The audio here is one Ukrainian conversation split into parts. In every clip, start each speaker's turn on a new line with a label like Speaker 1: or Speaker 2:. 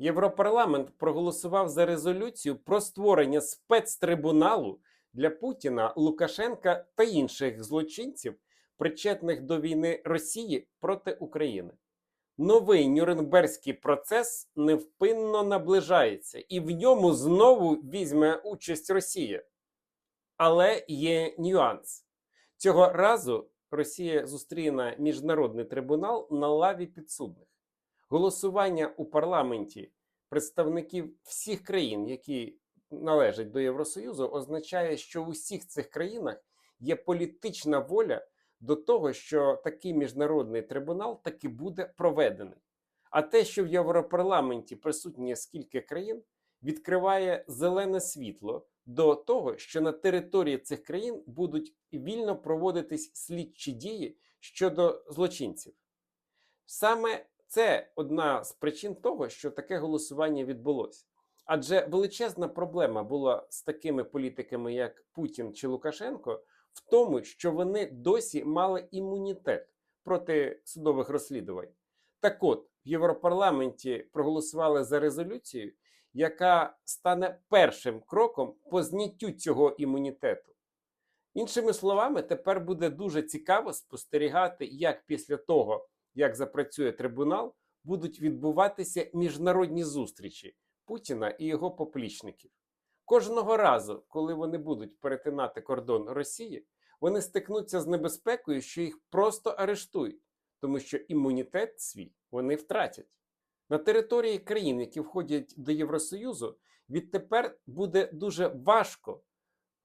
Speaker 1: Європарламент проголосував за резолюцію про створення спецтрибуналу для Путіна, Лукашенка та інших злочинців, причетних до війни Росії проти України. Новий Нюрнберзький процес невпинно наближається, і в ньому знову візьме участь Росія. Але є нюанс. Цього разу Росія зустріне міжнародний трибунал на лаві підсудних. Голосування у парламенті представників всіх країн, які належать до Євросоюзу, означає, що в усіх цих країнах є політична воля до того, що такий міжнародний трибунал таки буде проведений. А те, що в Європарламенті присутні скільки країн, відкриває зелене світло до того, що на території цих країн будуть вільно проводитись слідчі дії щодо злочинців. Саме це одна з причин того, що таке голосування відбулося. Адже величезна проблема була з такими політиками, як Путін чи Лукашенко, в тому, що вони досі мали імунітет проти судових розслідувань. Так от, в Європарламенті проголосували за резолюцію, яка стане першим кроком по зняттю цього імунітету. Іншими словами, тепер буде дуже цікаво спостерігати, як після того, як запрацює трибунал, будуть відбуватися міжнародні зустрічі Путіна і його поплічників. Кожного разу, коли вони будуть перетинати кордон Росії, вони стикнуться з небезпекою, що їх просто арештують, тому що імунітет свій вони втратять. На території країн, які входять до Євросоюзу, відтепер буде дуже важко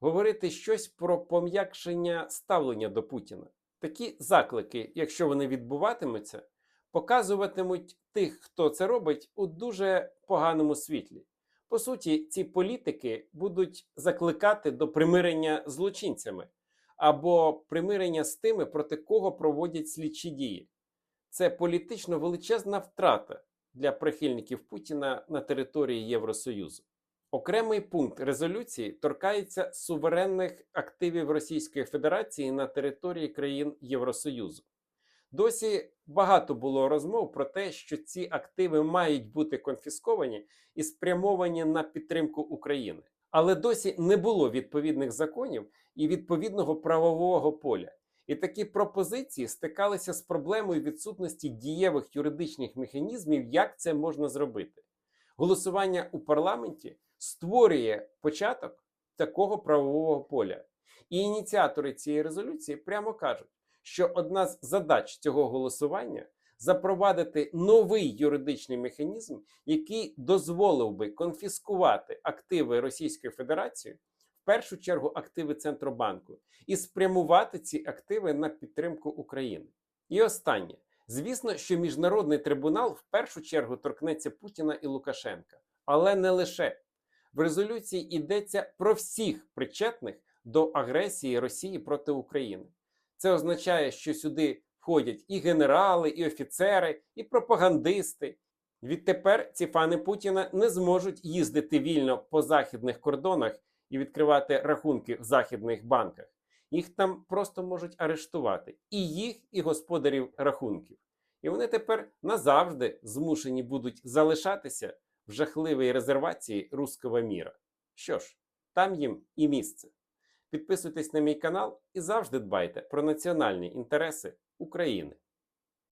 Speaker 1: говорити щось про пом'якшення ставлення до Путіна. Такі заклики, якщо вони відбуватимуться, показуватимуть тих, хто це робить, у дуже поганому світлі. По суті, ці політики будуть закликати до примирення з злочинцями або примирення з тими, проти кого проводять слідчі дії. Це політично величезна втрата для прихильників Путіна на території Євросоюзу. Окремий пункт резолюції торкається суверенних активів Російської Федерації на території країн Євросоюзу. Досі багато було розмов про те, що ці активи мають бути конфісковані і спрямовані на підтримку України. Але досі не було відповідних законів і відповідного правового поля. І такі пропозиції стикалися з проблемою відсутності дієвих юридичних механізмів, як це можна зробити. Голосування у парламенті створює початок такого правового поля. І ініціатори цієї резолюції прямо кажуть, що одна з задач цього голосування запровадити новий юридичний механізм, який дозволив би конфіскувати активи Російської Федерації, в першу чергу активи Центробанку, і спрямувати ці активи на підтримку України. І останнє. Звісно, що міжнародний трибунал в першу чергу торкнеться Путіна і Лукашенка, але не лише в резолюції йдеться про всіх причетних до агресії Росії проти України. Це означає, що сюди входять і генерали, і офіцери, і пропагандисти. Відтепер ці фани Путіна не зможуть їздити вільно по західних кордонах і відкривати рахунки в західних банках. Їх там просто можуть арештувати і їх, і господарів рахунків. І вони тепер назавжди змушені будуть залишатися в жахливій резервації руского міра. Що ж, там їм і місце. Підписуйтесь на мій канал і завжди дбайте про національні інтереси України.